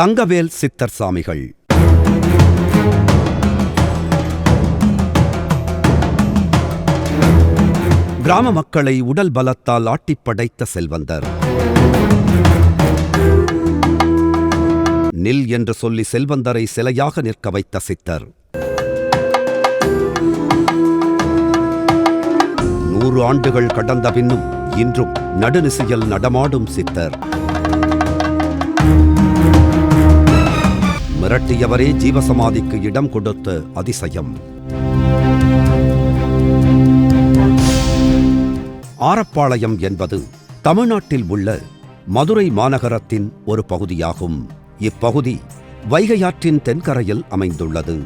தங்கவேல் சித்தர் சாமிகள். கிராம மக்களை உடல் பலத்தால் ஆட்டிப் படைத்த செல்வந்தர். நில் என்று சொல்லி செல்வந்தரை சிலையாக நிற்க வைத்த சித்தர். நூறு ஆண்டுகள் கடந்த பின்னும் இன்றும் நடுநிசையில் நடமாடும் சித்தர். மிரட்டியவரே ஜீவசமாதிக்கு இடம் கொடுத்த அதிசயம். ஆரப்பாளையம் என்பது தமிழ்நாட்டில் உள்ள மதுரை மாநகரத்தின் ஒரு பகுதியாகும். இப்பகுதி வைகை ஆற்றின் தென்கரையில் அமைந்துள்ளது.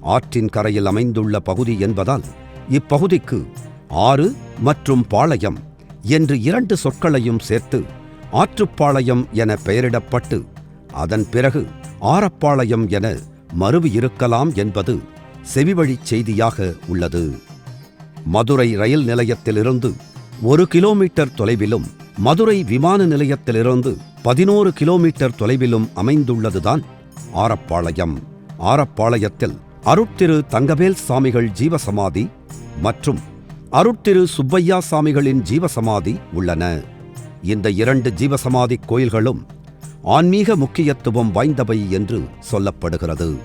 ஆற்றின் கரையில் அமைந்துள்ள பகுதி என்பதால் இப்பகுதிக்கு ஆறு மற்றும் பாளையம் என்று இரண்டு சொற்களையும் சேர்த்து ஆற்றுப்பாளையம் என பெயரிடப்பட்டு அதன் பிறகு ஆரப்பாளையம் என மருவி இருக்கலாம் என்பது செவிவழிச் செய்தியாக உள்ளது. மதுரை ரயில் நிலையத்திலிருந்து ஒரு கிலோமீட்டர் தொலைவிலும் மதுரை விமான நிலையத்திலிருந்து பதினோரு கிலோமீட்டர் தொலைவிலும் அமைந்துள்ளதுதான் ஆரப்பாளையம். ஆரப்பாளையத்தில் அருட்திரு தங்கவேல் சாமிகள் ஜீவசமாதி மற்றும் அருட்திரு சுப்பையா சாமிகளின் ஜீவசமாதி உள்ளன. இந்த இரண்டு ஜீவசமாதி கோயில்களும் ஆன்மீக முக்கியத்துவம் வாய்ந்தவை என்று சொல்லப்படுகிறது.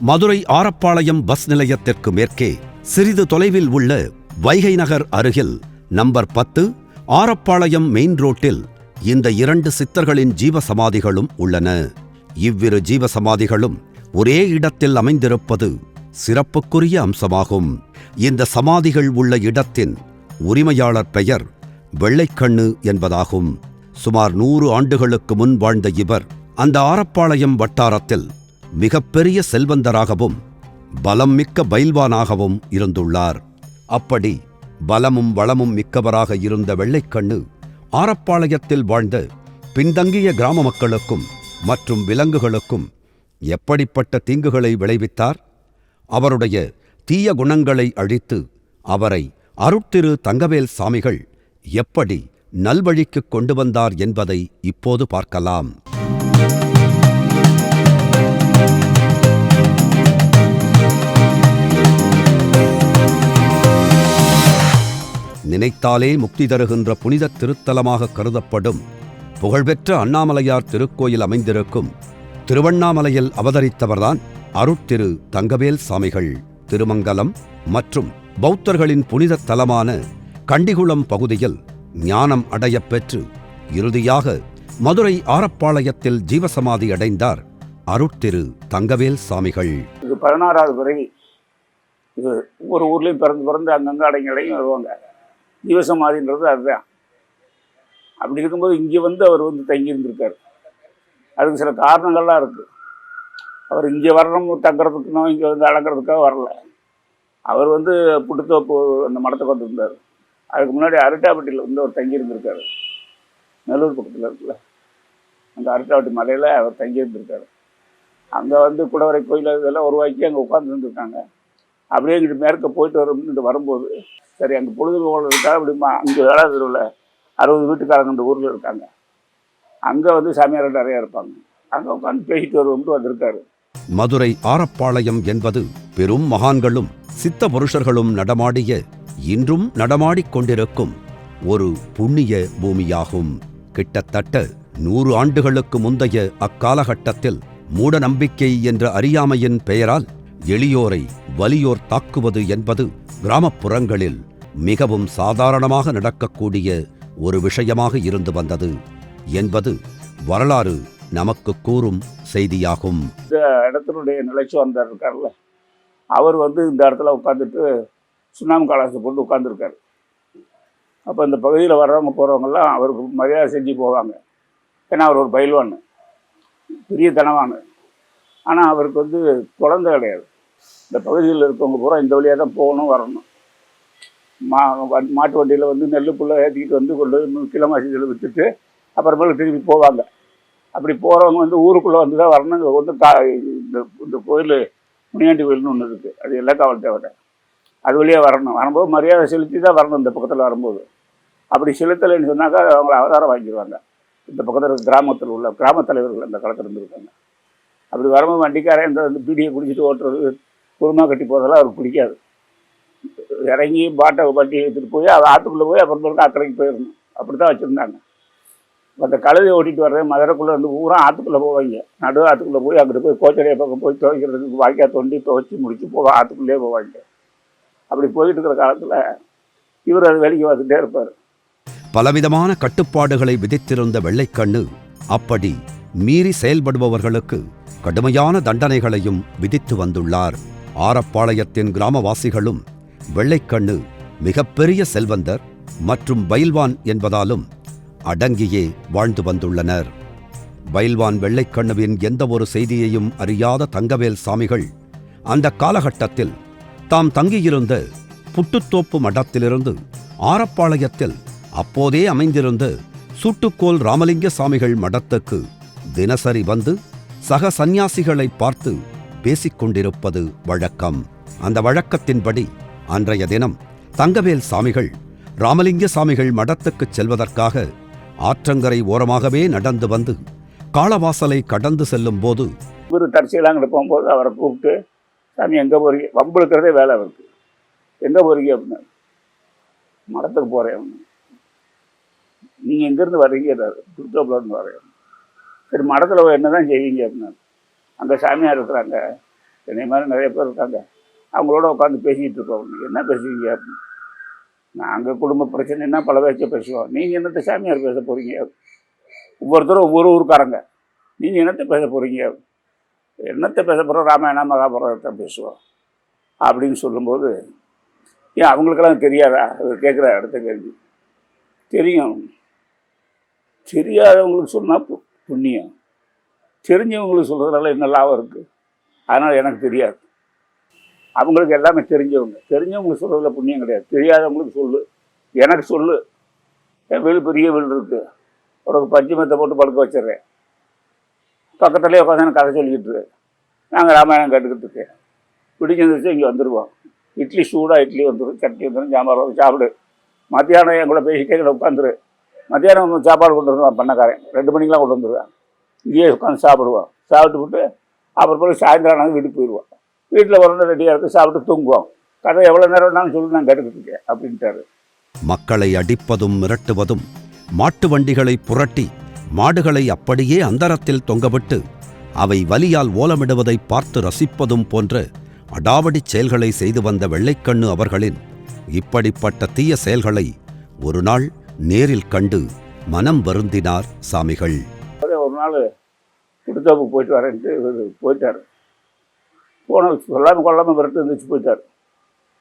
மதுரை ஆரப்பாளையம் பஸ் நிலையத்திற்கு மேற்கே சிறிது தொலைவில் உள்ள வைகை நகர் அருகில் நம்பர் பத்து ஆரப்பாளையம் மெயின் ரோட்டில் இந்த இரண்டு சித்தர்களின் ஜீவசமாதிகளும் உள்ளன. இவ்விரு ஜீவசமாதிகளும் ஒரே இடத்தில் அமைந்திருப்பது சிறப்புக்குரிய அம்சமாகும். இந்த சமாதிகள் உள்ள இடத்தின் உரிமையாளர் பெயர் வெள்ளைக்கண்ணு என்பதாகும். சுமார் நூறு ஆண்டுகளுக்கு முன் வாழ்ந்த இவர் அந்த ஆரப்பாளையம் வட்டாரத்தில் மிகப்பெரிய செல்வந்தராகவும் பலம் மிக்க பயில்வானாகவும் இருந்துள்ளார். அப்படி பலமும் வளமும் மிக்கவராக இருந்த வெள்ளைக்கண்ணு ஆரப்பாளையத்தில் வாழ்ந்த பின்தங்கிய கிராம மக்களுக்கும் மற்றும் விலங்குகளுக்கும் எப்படிப்பட்ட தீங்குகளை விளைவித்தார்? அவருடைய தீய குணங்களை அழித்து அவரை அருட்திரு தங்கவேல் சாமிகள் எப்படி நல்வழிக்குக் கொண்டு வந்தார் என்பதை இப்போது பார்க்கலாம். நினைத்தாலே முக்தி தருகின்ற புனித திருத்தலமாக கருதப்படும் புகழ்பெற்ற அண்ணாமலையார் திருக்கோயில் அமைந்திருக்கும் திருவண்ணாமலையில் அவதரித்தவர்தான் அருட்திரு தங்கவேல் சாமிகள். திருமங்கலம் மற்றும் பௌத்தர்களின் புனித தலமான கண்டிகுளம் பகுதியில் ஞானம் அடையப் பெற்று இறுதியாக மதுரை ஆரப்பாளையத்தில் ஜீவசமாதி அடைந்தார். அருட்திரு தங்கவேல் சாமிகள். இது பதினாறாவது பிறவி. இது ஒவ்வொரு ஊர்லேயும் பிறந்து பிறந்து அங்கங்கே அடங்கி அடங்கி வருவாங்க. ஜீவசமாதின்றது அதுதான். அப்படி இருக்கும்போது இங்கே வந்து அவர் வந்து தங்கியிருந்திருக்கார். அதுக்கு சில காரணங்கள்லாம் இருக்குது அவர் இங்கே வரணும் தங்குறதுக்குனோ இங்கே வந்து அடங்குறதுக்காக வரல. அவர் வந்து புட்டுத்தோப்பு அந்த மடத்துக்கு வந்திருந்தார். அதுக்கு முன்னாடி அரட்டாப்பட்டியில் வந்து அவர் தங்கி இருந்திருக்காரு. நல்லூர் பக்கத்தில் இருக்குல்ல. அந்த அரட்டாப்பட்டி மலையில் அவர் தங்கி இருந்திருக்காரு. அங்கே வந்து குடவரை கோயில் இதெல்லாம் உருவாக்கி அங்கே உட்காந்துருந்துருக்காங்க அப்படியே இங்கிட்டு மேற்க போயிட்டு வரும் வரும்போது சரி அங்கே பொழுதுபோக்கு இருக்கா அப்படிமா அங்கே ஏழாவது தெருவில் அறுபது வீட்டுக்காரங்க இந்த ஊரில் இருக்காங்க. அங்கே வந்து சாமியார் நிறையா இருப்பாங்க. அங்கே உட்காந்து பேசிட்டு வருவோம்னு வந்திருக்காரு. மதுரை ஆரப்பாளையம் என்பது பெரும் மகான்களும் சித்த புருஷர்களும் நடமாடிய இன்றும் நடமாடிக் கொண்டிருக்கும் ஒரு புண்ணிய பூமியாகும். கிட்டத்தட்ட நூறு ஆண்டுகளுக்கு முந்தைய அக்காலகட்டத்தில் மூட நம்பிக்கை என்ற அறியாமையின் பெயரால் எளியோரை வலியோர் தாக்குவது என்பது கிராமப்புறங்களில் மிகவும் சாதாரணமாக நடக்கக்கூடிய ஒரு விஷயமாக இருந்து வந்தது. என்பது வரலாறு நமக்கு கூறும் செய்தியாகும். இந்த இடத்தினுடைய நிலைச்சு வந்தார் இருக்கார்ல அவர் வந்து இந்த இடத்துல உட்காந்துட்டு சுண்ணாம்பு கலாசத்தை போட்டு உட்காந்துருக்காரு அப்போ இந்த பகுதியில் வர்றவங்க போகிறவங்கெல்லாம் அவருக்கு மரியாதை செஞ்சு போவாங்க. ஏன்னா அவர் ஒரு பயில்வான் பெரிய தனவான். ஆனால் அவருக்கு வந்து குழந்தை கிடையாது. இந்த பகுதியில் இருக்கவங்க பூரா இந்த வழியாக தான் போகணும் வரணும். மா மாட்டு வண்டியில் வந்து நெல் ஏற்றிக்கிட்டு வந்து கொண்டு போய் கிலோமாசியில் விற்றுட்டு அப்புறமேல திருப்பி போவாங்க. அப்படி போகிறவங்க வந்து ஊருக்குள்ளே வந்து தான் வரணும் வந்து கா இந்த இந்த கோயில் முனியாண்டி கோயில்னு ஒன்று இருக்குது அது எல்லா காவல் தேவை அது வழியாக வரணும். வரும்போது மரியாதை செலுத்தி தான் வரணும் இந்த பக்கத்தில் வரும்போது. அப்படி செலுத்தலைன்னு சொன்னாக்கா அவங்கள அவதாரம் வாங்கிடுவாங்க. இந்த பக்கத்தில் இருக்க கிராமத்தில் உள்ள கிராம தலைவர்கள் அந்த காலத்தில் இருந்திருக்காங்க. அப்படி வரும்போது வண்டிக்காரன் இந்த பீடியை குடிச்சிட்டு ஓட்டுறது குருமா கட்டி போகிறதெல்லாம் அவருக்கு பிடிக்காது. இறங்கி பாட்டை வண்டி எடுத்துகிட்டு போய் அதை ஆற்றுக்குள்ளே போய் அப்புறம் அக்கறைக்கு போயிடணும். அப்படி தான் வச்சுருந்தாங்க அந்த கழுதை ஓட்டிட்டு வர்றது மதுரைக்குள்ளே வந்து பூரா ஆற்றுக்குள்ளே போவாங்க. நடு ஆற்றுக்குள்ளே போய் அங்கிட்டு போய் கோச்சடைய பக்கம் போய் துவைக்கிறதுக்கு வாய்க்கா தோண்டி துவைச்சி முடிச்சு போக ஆற்றுக்குள்ளேயே போவாங்க. அப்படி போயிட்டு இருக்கிற காலத்தில் இவர் அது வெளியே வந்துட்டே இருப்பார். பலவிதமான கட்டுப்பாடுகளை விதித்திருந்த வெள்ளைக்கண்ணு அப்படி மீறி செயல்படுபவர்களுக்கு கடுமையான தண்டனைகளையும் விதித்து வந்துள்ளார். ஆரப்பாளையத்தின் கிராமவாசிகளும் வெள்ளைக்கண்ணு மிகப்பெரிய செல்வந்தர் மற்றும் பயில்வான் என்பதாலும் அடங்கியே வாழ்ந்து வந்துள்ளனர். பயில்வான் வெள்ளைக்கண்ணுவின் எந்த ஒரு செய்தியையும் அறியாத தங்கவேல் சாமிகள் அந்த காலகட்டத்தில் தாம் தங்கியிருந்த புட்டுத்தோப்பு மடத்திலிருந்து ஆரப்பாளையத்தில் அப்போதே அமைந்திருந்த சூட்டுக்கோல் ராமலிங்க சாமிகள் மடத்துக்கு தினசரி வந்து சக சந்நியாசிகளை பார்த்து பேசிக்கொண்டிருப்பது வழக்கம். அந்த வழக்கத்தின்படி அன்றைய தினம் தங்கவேல் சாமிகள் ராமலிங்க சாமிகள் மடத்துக்குச் செல்வதற்காக ஆற்றங்கரை ஓரமாகவே நடந்து வந்து காலவாசலை கடந்து செல்லும் போது இவர் தரிசையெல்லாம் போகும்போது அவரை கூப்பிட்டு சாமி எங்கே போறீங்க? வம்பு இருக்கிறதே வேலை அவருக்கு. எங்கே போறீங்க அப்படின்னா. மடத்துக்கு போகிறேன் நீங்கள் எங்கேருந்து வர்றீங்க திருத்தோப்புலேருந்து வரேன் சரி மடத்தில் என்ன தான் செய்வீங்க அப்படின்னா. அங்கே சாமியார் இருக்கிறாங்க. என்னை மாதிரி நிறைய பேர் இருக்காங்க. அவங்களோட உட்காந்து பேசிக்கிட்டு இருக்கோம் என்ன பேசுவீங்க அப்படின்னு. நாங்கள் குடும்ப பிரச்சனைனா பல பேச்ச பேசுவோம். நீங்கள் என்னத்த சாமியார் பேச போகிறீங்க ஒவ்வொருத்தரும் ஒவ்வொரு ஊருக்காரங்க. நீங்கள் என்னத்தை பேச போகிறீங்க என்னத்தை பேச போகிறோம் ராமாயணம் மகாபாரதத்தை பேசுவோம். அப்படின்னு சொல்லும்போது ஏன் அவங்களுக்கெல்லாம் தெரியாதா? அது கேட்குற அடுத்த கேள்வி. தெரியும். தெரியாதவங்களுக்கு சொன்னால் பு- புண்ணியம். தெரிஞ்சவங்களுக்கு சொல்கிறதுனால என்ன லாபம் இருக்குது அதனால் எனக்கு தெரியாது. அவங்களுக்கு எல்லாமே தெரிஞ்சவங்க. தெரிஞ்சவங்களுக்கு சொல்கிறதுல புண்ணியம் கிடையாது. தெரியாதவங்களுக்கு சொல்லு. எனக்கு சொல்லு. என் வீடு பெரிய வீடு இருக்குது உனக்கு பஞ்சமத்தை போட்டு படுக்க வச்சிடுறேன். பக்கத்துலேயே உட்காந்து எனக்கு கதை சொல்லிக்கிட்டு நாங்கள் ராமாயணம் கேட்டுக்கிட்டு இருக்கேன் பிடிச்சிருந்துச்சு இங்கே வந்துடுவோம் இட்லி சூடாக இட்லி வந்துடும் சட்னி வந்துடும் சாம்பார் வந்து சாப்பிடு. மத்தியானம் என் கூட பேசிட்டே இங்கே உட்காந்துரு. மத்தியானம் சாப்பாடு கொண்டு வருவான் பண்ணக்காரன். ரெண்டு மணிக்கெலாம் கொண்டு வந்துடுவேன் இங்கேயே உட்காந்து சாப்பிடுவோம் சாப்பிட்டு விட்டு அப்புறம் போய் சாயந்தரம் நாங்கள் வீட்டுக்கு போயிடுவோம் வீட்டில் வரணும் ரெடியாக இருக்குது சாப்பிட்டு தூங்குவோம் கதை எவ்வளோ நேரம் வேணாலும் சொல்லி நான் கேட்டுக்கிட்டு இருக்கேன் அப்படின்ட்டாரு. மக்களை அடிப்பதும் மிரட்டுவதும் மாட்டு வண்டிகளை புரட்டி மாடுகளை அப்படியே அந்தரத்தில் தொங்கவிட்டு அவை வலியால் ஓலமிடுவதை பார்த்து ரசிப்பதும் போன்ற அடாவடிச் செயல்களை செய்து வந்த வெள்ளைக்கண்ணு அவர்களின் இப்படிப்பட்ட தீய செயல்களை ஒரு நாள் நேரில் கண்டு மனம் வருந்தினார் சாமிகள். அதே ஒரு நாள் குடுத்தாப்பு போயிட்டு வரேன்ட்டு போயிட்டார். போன சொல்லாமல் கொள்ளாமல் விரட்டு இருந்துச்சு போயிட்டார்.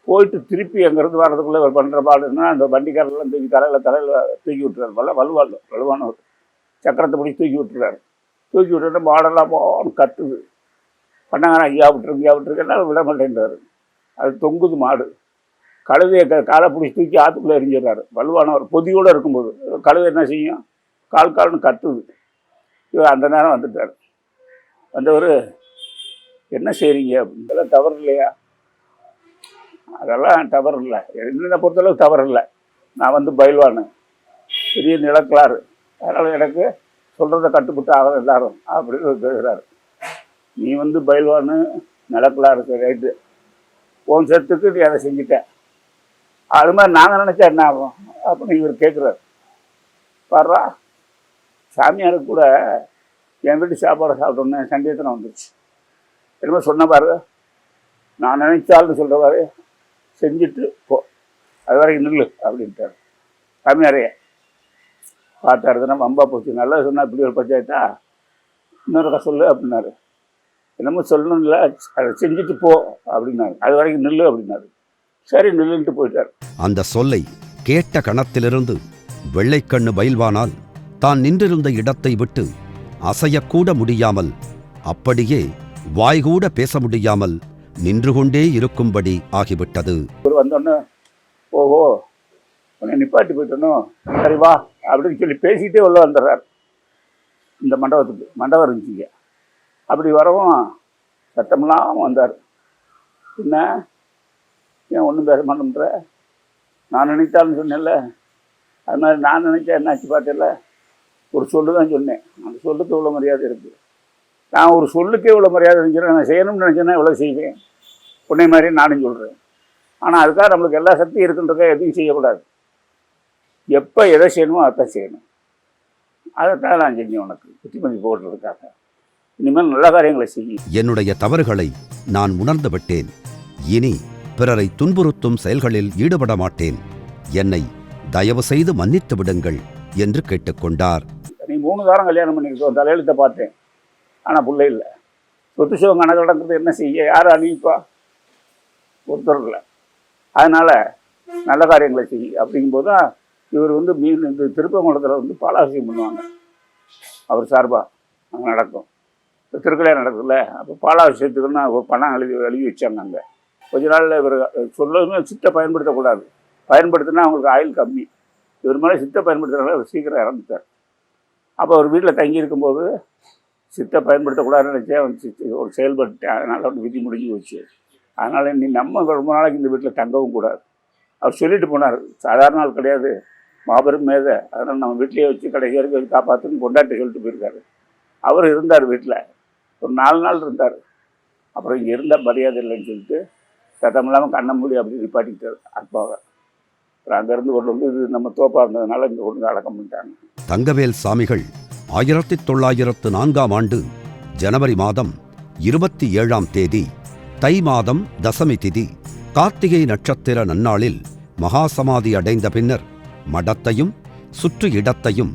போயிட்டு திருப்பி அங்கேருந்து வர்றதுக்குள்ளே பண்ணுற பாடுன்னா அந்த வண்டிக்காரெல்லாம் தூக்கி தலையில் தலையில் தூக்கி விட்டுறாரு போல வலுவாள் வலுவானவர். சக்கரத்தை பிடிச்சி தூக்கி விட்டுறாரு. தூக்கி விட்டுட்டு மாடெல்லாம் போன்னு கத்துது. பண்ணாங்கன்னா ஐயா விட்டுருங்க ஐயா விட்டுருக்கேன்னா விட மாட்டேன்றாரு. அது தொங்குது மாடு. கழுதையை க காலை பிடிச்சி தூக்கி ஆற்றுக்குள்ளே எரிஞ்சிடுறாரு. வலுவானவர் பொதியோடு இருக்கும்போது கழுதை என்ன செய்யும்? கால் கால்னு கத்துது. இவர் அந்த நேரம் வந்துட்டார். வந்தவர் என்ன செய்கிறீங்க அப்படின்னு தவறு இல்லையா? அதெல்லாம் தவறு இல்லை. என்னென்ன பொறுத்தளவு தவறு இல்லை. நான் வந்து பயில்வானு. பெரிய நிலக்கலாறு. அதனால் எனக்கு சொல்கிறத கட்டுப்பட்டு ஆகணும் எல்லாரும். அப்படின்னு கேட்குறாரு நீ வந்து பயில்வான்னு நடக்கலாம் இருக்க ரைட்டு. உன் செத்துக்கு நீ அதை செஞ்சுட்ட. அது மாதிரி நாங்கள் நினச்சா என்ன ஆகும்? அப்படின்னு இவர் கேட்குறாரு வர்றா சாமியாருக்கு கூட என் வீட்டு சாப்பாடை சாப்பிட்டோன்னு சங்கீதனம் வந்துருச்சு. என்னமோ சொன்ன பாரு. நான் நினைச்சால்னு சொல்கிறவாரு செஞ்சுட்டு போ. அது வரைக்கும் நில்லு அப்படின்ட்டார். சாமியாரையே பார்த்தாருதுன்னா வம்பா போச்சு. நல்லா சொன்னா இப்படி ஒரு பஞ்சாயத்தா? இன்னொருக்கா சொல்லு அப்படின்னாரு. என்னமோ சொல்லணும்ல அதை செஞ்சுட்டு போ அப்படின்னாரு. அது வரைக்கும் நில்லு அப்படின்னாரு. சரி நில்லுன்ட்டு போயிட்டார். அந்த சொல்லை கேட்ட கணத்திலிருந்து வெள்ளைக்கண்ணு பயில்வானால் தான் நின்றிருந்த இடத்தை விட்டு அசையக்கூட முடியாமல் அப்படியே வாய்கூட பேச முடியாமல் நின்று கொண்டே இருக்கும்படி ஆகிவிட்டது. வந்தோடனே ஓஹோ உன்னை நிப்பாட்டி போயிட்டணும் சரி வா அப்படின்னு சொல்லி பேசிக்கிட்டே உள்ள வந்துடுறார். இந்த மண்டபத்துக்கு மண்டபம் இருந்துச்சுங்க. அப்படி வரவும் சத்தமெல்லாம் வந்தார். என்ன? ஏன் ஒன்றும் பேச மாட்டேன்ற? நான் நினைத்தாலும் சொன்னேன்ல. அது மாதிரி நான் நினைச்சா என்னாச்சு பார்த்தல? ஒரு சொல்லு தான் சொன்னேன். அந்த சொல்லுக்கு இவ்வளோ மரியாதை இருக்குது நான் ஒரு சொல்லுக்கே இவ்வளோ மரியாதை இருந்துச்சுன்னா நான் செய்யணும்னு நினச்சேன்னா இவ்வளோ செய்வேன். உன்னை மாதிரி நானும் சொல்கிறேன் ஆனால் அதுக்காக நம்மளுக்கு எல்லா சக்தியும் இருக்குன்றதை எதுவும் செய்யக்கூடாது. எப்போ எதை செய்யணுமோ அதைத்தான் செய்யணும். அதைத்தான் நான் செஞ்சேன் உனக்கு புத்திமதி போடுறதுக்காக. இனிமேல் நல்ல காரியங்களை செய்யும் என்னுடைய தவறுகளை நான் உணர்ந்து விட்டேன். இனி பிறரை துன்புறுத்தும் செயல்களில் ஈடுபட மாட்டேன். என்னை தயவு செய்து மன்னித்து விடுங்கள் என்று கேட்டுக்கொண்டார். நீ மூணு தாரம் கல்யாணம் பண்ணியிருக்கோம் தலையெழுத்தை பார்த்தேன். ஆனால் பிள்ளை இல்லை. சொத்து சுகம் கணக்கு நடக்கிறது என்ன செய்ய யார் அணிவிப்பா? ஒருத்தர் இல்லை. அதனால் நல்ல காரியங்களை செய். அப்படிங்கும்போது தான் இவர் வந்து மீன் இந்த திருப்பங்குளத்தில் வந்து பாலாபிஷேகம் பண்ணுவாங்க. அவர் சார்பாக அங்கே நடக்கும். இப்போ திருக்கல்யாணம் நடக்குதுல்ல அப்போ பாலாபிஷேகத்துக்குன்னு ஒரு பணம் எழுதி எழுதி வச்சாங்க அங்கே. கொஞ்ச நாளில் இவர் சொல்லதுமே சித்தை பயன்படுத்தக்கூடாது. பயன்படுத்தினா அவங்களுக்கு ஆயுள் கம்மி. இவர் மேலே சித்தை பயன்படுத்துறதுனால அவர் சீக்கிரம் இறந்துட்டார். அப்போ அவர் வீட்டில் தங்கி இருக்கும்போது சித்தை பயன்படுத்தக்கூடாதுன்னு நினச்சேன் அவன் ஒரு செயல்பட்டு அதனால் அவன் விதி முடிஞ்சு போச்சு. அதனால் நீ நம்ம ரொம்ப நாளைக்கு இந்த வீட்டில் தங்கவும் கூடாது. அவர் சொல்லிட்டு போனார். சாதாரண நாள் கிடையாது. மாபெரும் மேதை. அதனால் நம்ம வீட்லேயே வச்சு கடைசி வரைக்கும் காப்பாற்றுன்னு கொண்டாட்டி சொல்லிட்டு போயிருக்காரு. அவர் இருந்தார் வீட்டில் ஒரு நாலு நாள் இருந்தார். அப்புறம் இங்கே இருந்தால் மரியாதை இல்லைன்னு சொல்லிட்டு சத்தம் இல்லாமல் கண்ண மூடி அப்படி நிப்பாட்டிக்கிட்டார் அப்பாவை. அப்புறம் அங்கேருந்து கொண்டு வந்து இது நம்ம தோப்பாக இருந்ததுனால இங்கே கொண்டு அடக்கம் பண்ணிட்டாங்க. தங்கவேல் சாமிகள் ஆயிரத்தி தொள்ளாயிரத்து நான்காம் ஆண்டு ஜனவரி மாதம் இருபத்தி ஏழாம் தேதி தை மாதம் தசமி திதி கார்த்திகை நட்சத்திர நன்னாளில் மகாசமாதி அடைந்த பின்னர் மடத்தையும் சுற்று இடத்தையும்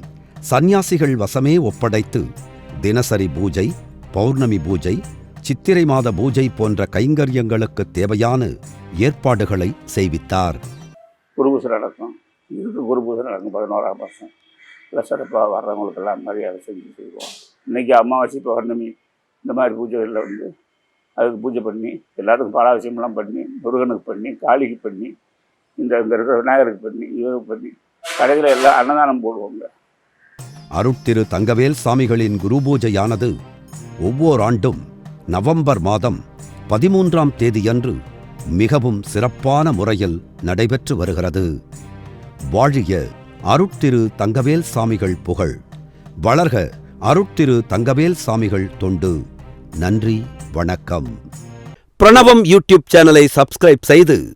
சந்நியாசிகள் வசமே ஒப்படைத்து தினசரி பூஜை பௌர்ணமி பூஜை சித்திரை மாத பூஜை போன்ற கைங்கரியங்களுக்கு தேவையான ஏற்பாடுகளை செய்வித்தார். குருபூசை நடக்கும். இதுக்கு குருபூசை நடக்கும் பதினோராம் வருஷம். இல்லை சிறப்பாக வர்றவங்களுக்கெல்லாம் மரியாதை செஞ்சு செய்வோம். இன்றைக்கி அமாவாசை பௌர்ணமி இந்த மாதிரி பூஜைகளில் வந்து அதுக்கு பூஜை பண்ணி எல்லாருக்கும் பாலாபிஷேகம்லாம் பண்ணி முருகனுக்கு பண்ணி காளிக்கு பண்ணி இந்த இருக்கிற விநாயகருக்கு பண்ணி இவருக்கு பண்ணி கடையில் எல்லாம் அன்னதானம் போடுவாங்க. அருட்திரு தங்கவேல் சாமிகளின் குருபூஜையானது ஒவ்வொரு ஆண்டும் நவம்பர் மாதம் பதிமூன்றாம் தேதியன்று மிகவும் சிறப்பான முறையில் நடைபெற்று வருகிறது. வாழிய அருட்திரு தங்கவேல் சாமிகள் புகழ். வளர்க அருட்திரு தங்கவேல் சாமிகள் தொண்டு. நன்றி வணக்கம். பிரணவம் யூடியூப் சேனலை சப்ஸ்கிரைப் செய்து